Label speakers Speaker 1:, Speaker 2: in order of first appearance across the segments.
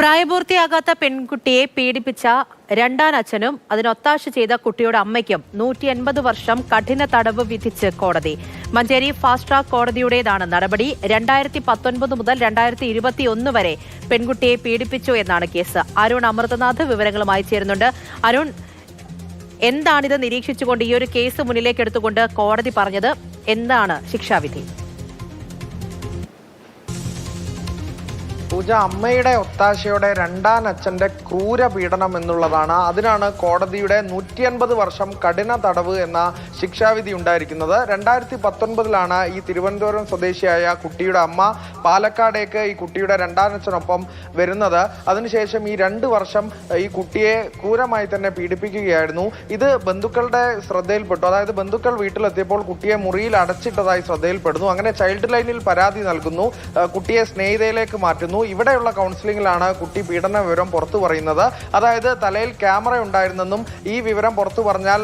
Speaker 1: പ്രായപൂർത്തിയാകാത്ത പെൺകുട്ടിയെ പീഡിപ്പിച്ച രണ്ടാൻ അച്ഛനും അതിനൊത്താശ ചെയ്ത കുട്ടിയുടെ അമ്മയ്ക്കും നൂറ്റി എൺപത് വർഷം കഠിന തടവ് വിധിച്ച് കോടതി. മഞ്ചേരി ഫാസ്റ്റ് ട്രാക്ക് കോടതിയുടേതാണ് നടപടി. രണ്ടായിരത്തി പത്തൊൻപത് മുതൽ രണ്ടായിരത്തി ഇരുപത്തിയൊന്ന് വരെ പെൺകുട്ടിയെ പീഡിപ്പിച്ചു എന്നാണ് കേസ്. അരുൺ അമൃതനാഥ് വിവരങ്ങളുമായി ചേരുന്നുണ്ട്. അരുൺ എന്താണിത് നിരീക്ഷിച്ചുകൊണ്ട് ഈ ഒരു കേസ് മുന്നിലേക്ക് എടുത്തുകൊണ്ട് കോടതി പറഞ്ഞത്? എന്താണ് ശിക്ഷാവിധി?
Speaker 2: പൂജ അമ്മയുടെ ഒത്താശയോടെ രണ്ടാം അച്ഛന്റെ ക്രൂര പീഡനം എന്നുള്ളതാണ്. അതിനാണ് കോടതിയുടെ നൂറ്റി അൻപത് വർഷം കഠിന തടവ് എന്ന ശിക്ഷാവിധി ഉണ്ടായിരിക്കുന്നത്. രണ്ടായിരത്തി പത്തൊൻപതിലാണ് ഈ തിരുവനന്തപുരം സ്വദേശിയായ കുട്ടിയുടെ അമ്മ പാലക്കാടേക്ക് ഈ കുട്ടിയുടെ രണ്ടാം അച്ഛനൊപ്പം വരുന്നത്. അതിനുശേഷം ഈ രണ്ട് വർഷം ഈ കുട്ടിയെ ക്രൂരമായി തന്നെ പീഡിപ്പിക്കുകയായിരുന്നു. ഇത് ബന്ധുക്കളുടെ ശ്രദ്ധയിൽപ്പെട്ടു. അതായത് ബന്ധുക്കൾ വീട്ടിലെത്തിയപ്പോൾ കുട്ടിയെ മുറിയിൽ അടച്ചിട്ടതായി ശ്രദ്ധയിൽപ്പെടുന്നു. അങ്ങനെ ചൈൽഡ് ലൈനിൽ പരാതി നൽകുന്നു. കുട്ടിയെ സ്നേഹിതയിലേക്ക് മാറ്റുന്നു. ഇവിടെയുള്ള കൗൺസിലിംഗിലാണ് കുട്ടി പീഡന വിവരം പുറത്തു പറയുന്നത്. അതായത് തലയിൽ ക്യാമറ ഉണ്ടായിരുന്നെന്നും ഈ വിവരം പുറത്തു പറഞ്ഞാൽ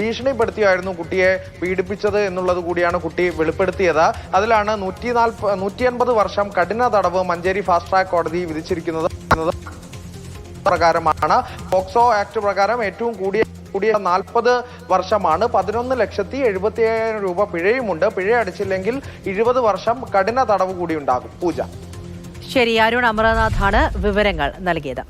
Speaker 2: ഭീഷണിപ്പെടുത്തിയായിരുന്നു കുട്ടിയെ പീഡിപ്പിച്ചത് എന്നുള്ളത് കൂടിയാണ് കുട്ടി വെളിപ്പെടുത്തിയത്. അതിലാണ് നൂറ്റി നാൽപ്പ നൂറ്റി അൻപത് വർഷം കഠിന തടവ് മഞ്ചേരി ഫാസ്റ്റ് ട്രാക്ക് കോടതി വിധിച്ചിരിക്കുന്നത് പ്രകാരമാണ്. പോക്സോ ആക്ട് പ്രകാരം ഏറ്റവും കൂടിയ കൂടിയ നാൽപ്പത് വർഷമാണ്. പതിനൊന്ന് ലക്ഷത്തി എഴുപത്തി അയ്യായിരം രൂപ പിഴയുമുണ്ട്. പിഴ അടിച്ചില്ലെങ്കിൽ ഇരുപത് വർഷം കഠിന തടവ് കൂടി ഉണ്ടാകും. പൂജ.
Speaker 1: ശരി അരുൺ അമർനാഥാണ് വിവരങ്ങൾ നൽകിയത്.